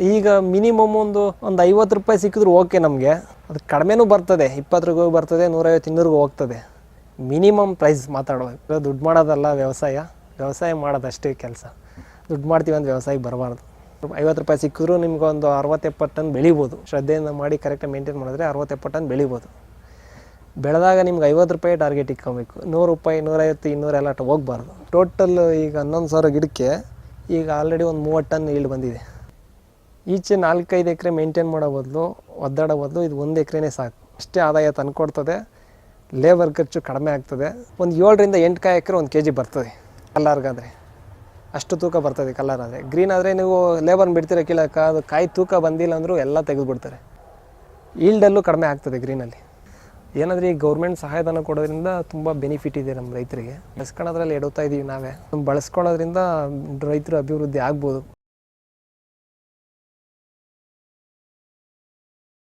ಈಗ ಮಿನಿಮಮ್ ಒಂದು ಒಂದು ಐವತ್ತು ರೂಪಾಯಿ ಸಿಕ್ಕಿದ್ರು ಓಕೆ ನಮಗೆ. ಅದು ಕಡಿಮೆನೂ ಬರ್ತದೆ, ಇಪ್ಪತ್ತು ರೂಪಾಯಿ ಬರ್ತದೆ, ನೂರೈವತ್ತು ಇನ್ನೂರಿಗೂ ಹೋಗ್ತದೆ. ಮಿನಿಮಮ್ ಪ್ರೈಸ್ ಮಾತಾಡೋದು ದುಡ್ಡು ಮಾಡೋದಲ್ಲ ವ್ಯವಸಾಯ ವ್ಯವಸಾಯ ಮಾಡೋದಷ್ಟೇ ಕೆಲಸ. ದುಡ್ಡು ಮಾಡ್ತೀವಿ ಅಂದ್ರೆ ವ್ಯವಸಾಯಕ್ಕೆ ಬರಬಾರ್ದು. ಐವತ್ತು ರೂಪಾಯಿ ಸಿಕ್ಕಿದ್ರು ನಿಮ್ಗೆ ಒಂದು ಅರವತ್ತು ಎಪ್ಪತ್ತು ಟನ್ ಬೆಳಿಬೋದು. ಶ್ರದ್ಧೆಯಿಂದ ಮಾಡಿ ಕರೆಕ್ಟಾಗಿ ಮೇಂಟೈನ್ ಮಾಡಿದ್ರೆ ಅರವತ್ತೆಪ್ಪತ್ತು ಟನ್ ಬೆಳಿಬೋದು. ಬೆಳೆದಾಗ ನಿಮ್ಗೆ ಐವತ್ತು ರೂಪಾಯಿ ಟಾರ್ಗೆಟ್ ಇಟ್ಕೊಬೇಕು. ನೂರು ರೂಪಾಯಿ, ನೂರೈವತ್ತು ಇನ್ನೂರೆಲ್ಲ ಹೋಗ್ಬಾರ್ದು. ಟೋಟಲ್ ಈಗ ಹನ್ನೊಂದು ಸಾವಿರ ಗಿಡಕ್ಕೆ ಈಗ ಆಲ್ರೆಡಿ ಒಂದು ಮೂವತ್ತು ಟನ್ ಈಲ್ಡ್ ಬಂದಿದೆ. ಈಚೆ ನಾಲ್ಕೈದು ಎಕರೆ ಮೇಂಟೈನ್ ಮಾಡೋ ಬದಲು, ಒದ್ದಾಡೋ ಬದಲು ಇದು ಒಂದು ಎಕರೆನೇ ಸಾಕು. ಅಷ್ಟೇ ಆದಾಯ ತಂದುಕೊಡ್ತದೆ ಲೇಬರ್ ಖರ್ಚು ಕಡಿಮೆ ಆಗ್ತದೆ. ಒಂದು ಏಳರಿಂದ ಎಂಟು ಕಾಯಿ ಎಕರೆ ಒಂದು ಕೆ ಜಿ ಬರ್ತದೆ ಕಲ್ಲರ್ಗಾದರೆ. ಅಷ್ಟು ತೂಕ ಬರ್ತದೆ ಕಲ್ಲರ್ ಆದರೆ ಗ್ರೀನ್ ಆದರೆ ನೀವು ಲೇಬರ್ನ ಬಿಡ್ತೀರ ಕೀಳಕ್ಕೆ, ಅದು ಕಾಯಿ ತೂಕ ಬಂದಿಲ್ಲ ಅಂದರೂ ಎಲ್ಲ ತೆಗೆದುಬಿಡ್ತಾರೆ. ಈಲ್ಡಲ್ಲೂ ಕಡಿಮೆ ಆಗ್ತದೆ ಗ್ರೀನಲ್ಲಿ ಏನಾದರೂ ಈ ಗೌರ್ಮೆಂಟ್ ಸಹಾಯಧನ ಕೊಡೋದ್ರಿಂದ ತುಂಬ ಬೆನಿಫಿಟ್ ಇದೆ ನಮ್ಮ ರೈತರಿಗೆ. ಬಳಸ್ಕೊಳ್ಳೋದ್ರಲ್ಲಿ ಎಡುತ್ತಾ ಇದೀವಿ ನಾವೇ. ಬಳಸ್ಕೊಳ್ಳೋದ್ರಿಂದ ರೈತರು ಅಭಿವೃದ್ಧಿ ಆಗ್ಬೋದು.